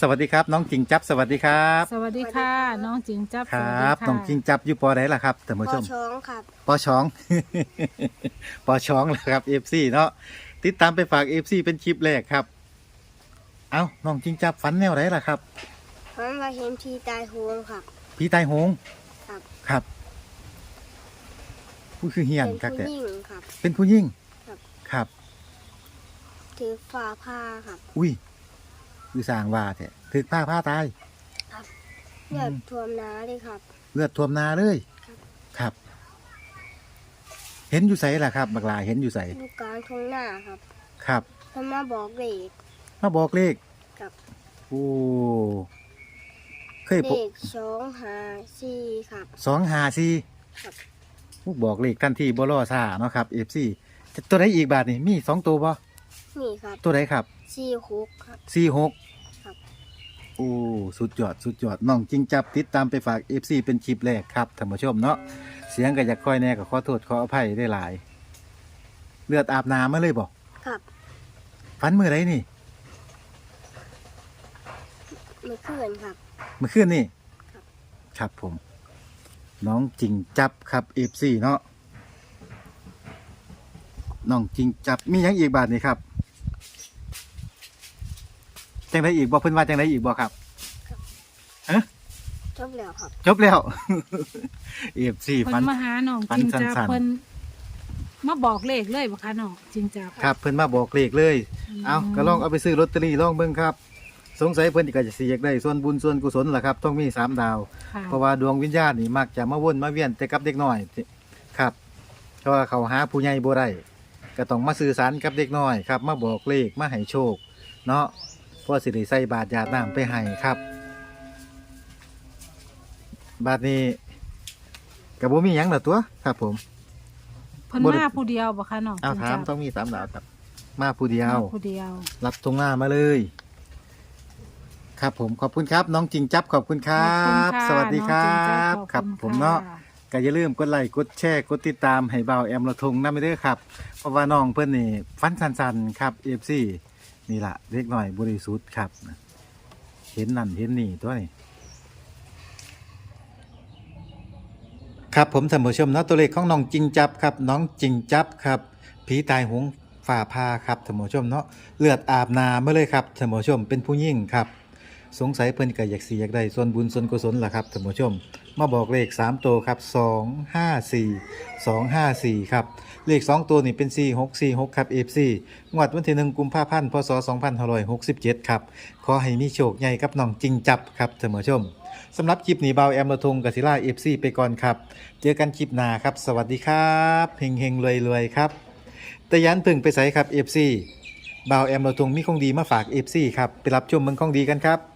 สวัสดีครับ น้องจิงจับสวัสดีครับสวัสดีค่ะ น้องจิงจับคสรวัสดีับค่ะน้องจิงจับอยู่ปอไหนล่ะครับท่านผู้ปชอม ช้องครับ ปอช้อง ปอช้องแหละครับเอฟซีเนาะติดตามไปฝากเอฟซีเป็นคลิปแรกครับ เอ้าน้องจิงจับฝันแนวไหนล่ะครับเพราะว่าเห็นทีตายโหงครับพี่ตายโหงครับ ครับผู้คือเฮียนเป็นครับผู้แต่หญิงครับ เป็นผู้ยิ่งครับ ครับ ถือฝ่าผ้าครับ อุ้ย คือสร้างว่าแท้ถึกผ้าผ้าตาย เลือดท่วมน้าเลยครับ เลือดท่วมนาเลยครับ ครับ เห็นอยู่ใสล่ะครับ บักลาเห็นอยู่ใสลูกกลางทุ่งหน้าครับครับเพิ่นมาบอกเลข มาบอกเลขครับ โอ้เคยเลพบขสองห้าสี่ครับ สองหาสี่ครับผู้บอกเลขทันทีบลอซ่าเนาะครับเอฟซีตัวไหนอีกบาทนี่มีสองตัวบ่ นี่ครับตัวไหนครับสี่หกครับ สี่หกครับ โอ้สุดยอดสุดยอดน้องจริงจับติดตามไปฝากเอฟซีเป็นคลิปแรกครับท่านผู้ชมเนาะเสียงก็อยากค่อยแน่ก็ขอโทษขออภัยได้หลาย เลือดอาบน้ำมาเลยบอกครับฟันมือไรนี่เมื่อคืนครับ เมื่อคืนนี่ครับ ครับผม น้องจริงจับครับเอฟซีเนาะน้องจริงจับมีหยังอีกบาทนี่ครับ จังไดอีกบอกเพิ่นว่าจังไดอีกบอกครับจบแล้วครับจบแล้ว เอฟซีเพิ่ฟันน มาหาน้องฟันจิงจับสั้นๆ เพิ่นมาบอกเลขเลยบ่คะน้องจิงจับครับเพิ่นมาบอกเลขเลยเอาก็ลองเอาไปซื้อลอตเตอรี่ลองเบิ่งครับ สงสัยเพิ่นก็จะสิอยากได้ส่วนบุญส่วนกุศลล่ะครับ ต้องมีสามดาว ค่ะเพราะว่าดวงวิญญาณนี่มักจะมาวนมาเวียนแต่กับเด็กน้อยครับเพราะว่าเขาหาผู้ใหญ่บ่ได้ก็ต้องมาสื่อสารกับเด็กน้อยครับ มาบอกเลขมาให้โชค เนาะเพื่อสิได้ใส่บาตรญาติน้ำไปให้ครับ บาทนี้ก็บ่มีหยังล่ะตัวครับผม เพิ่นบ่ได้ มาผู้เดียวบ่คะน้องเอาจิงถามจับต้องมีสามดาวครับ มาผู้เดียวมาผู้เดียว รับตรงหน้ามาเลย ครับผมขอบคุณครับ น้องจิงจับขอบคุณครัขอบคุณบค่ะสวัสดีครัน้องจิงจับขอครับ ณผมเนาะ ค่ก็อย่าลืมกดไลค์กดแชร์กดติดตามให้เบาแอมละทงนั่นไม่ได้อครับ เพราะว่าน้องเพื่อนนี่ฟันสันๆครับเอฟซี นี่ละเล็กหน่อยบริสุทธิ์ครับเห็นนั่นเห็นนี่ตัวนี้ครับผมท่านผู้ชมเนาะตัวเลขของน้องจิงจับครับ น้องจิงจับครับผีตายหงฝ่าพาครับท่านผู้ชมเนาะเลือดอาบนาเมื่อเลยครับท่านผู้ชมเป็นผู้ยิ่งครับ สงสัยเพิ่นก็อยากสิอยากได้ส่วนบุญส่วนกุศลล่ะครับท่านผู้ชม มาบอกเลข 3 ตัวครับ 2 5 4 2 5 4 ครับ เลข 2 ตัวนี่เป็น 4 6 4 6 ครับ FC งวดวันที่ 1 กุมภาพันธ์พศ2567 ครับ ขอให้มีโชคใหญ่กับน้องจริงจับครับท่านผู้ชมสำหรับคลิปนี้เบาแอมระทงกศิล่า FC ไปก่อนครับ เจอกันคลิปหน้าครับ สวัสดีครับเฮงเฮงรวยรวยครับแต่ยันพึ่งไปใส่ครับ FC เบาแอมระทงมีของดีมาฝาก FC ครับ ไปรับชมเมืองของดีกันครับ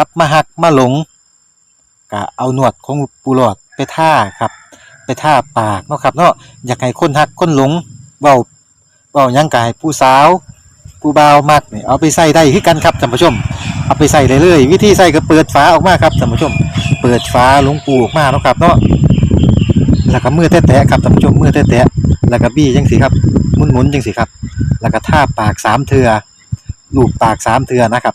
กลับมาหักมาหลงก็เอาหนวดของปูหลอดไปท่าครับ ไปท่าปากเนาะครับเนาะอยากให้คนหักคนหลงเว้าเว้ายังกายผู้สาวผู้บ่าวมักนี่เอาไปใส่ได้คือกันครับท่านผู้ชม เอาไปใส่เลยเลย วิธีใส่ก็เปิดฝาออกมาครับท่านผู้ชม เปิดฝาหลวงปูออกมาเนาะครับเนาะแล้วก็มือแตะๆครับท่านผู้ชมมือแตะๆแล้วก็บี้จังสิครับหมุนๆจังสิครับ แล้วก็ท่าปากสามเทือลูบปากสามเทือนะครับ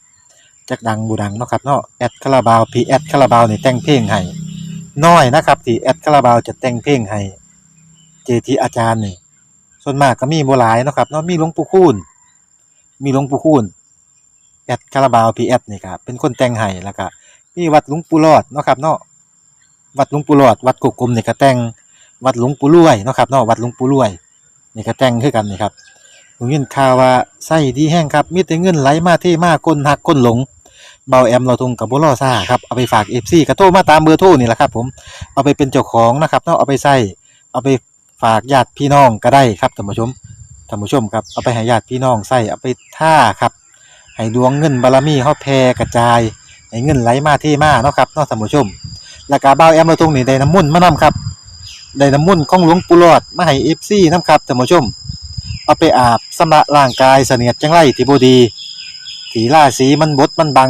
จักดังบูดังเนาะครับเนาะแอดคาราบาวพีแอดคาราบาวนี่แต่งเพลงให้น้อยนะครับที่แอดคาราบาวจะแต่งเพลงให้เจทีอาจารย์นี่ส่วนมากก็มีบ่หลายเนาะครับเนาะมีหลวงปู่คูณมีหลวงปู่คูณแอดคาราบาวพีแอดนี่ครับเป็นคนแต่งให้แล้วก็มีวัดหลวงปู่รอดเนาะครับเนาะวัดหลวงปู่รอด วัดกุกกลมนี่ก็แต่งวัดหลวงปู่รวยเนาะครับเนาะวัดหลวงปู่รวยนี่ก็แต่งคือกันนี่ครับผมยินข่าวว่าไส้ดีแห้งครับมีแต่เงินไหลมาเทมากคนหักคนหลง เบาแอมเราทงกับบุรอซ่าครับเอาไปฝากเอฟซีกระโทรมาตามเบอร์โทรนี่แหละครับ ผมเอาไปเป็นเจ้าของนะครับเนาะเอาไปใส่เอาไปฝากญาติพี่น้องก็ได้ครับท่านผู้ชมท่านผู้ชมครับเอาไปให้ญาติพี่น้องใส่เอาไปท่าครับให้ดวงเงินบารมีเฮาแผ่กระจายให้เงินไหลมาเทมาเนาะครับเนาะท่านผู้ชมแล้วก็เบาแอมเราทงนี่ได้น้ำมุ่นมานํครับได้น้ำมุ่นของหลวงปู่หลอดมาให้เอฟซีนํครับท่านผู้ชม เอาไปอาบสำระร่างกายเสนียดจังไรที่บดีสีล่าสีมันบดมันบัง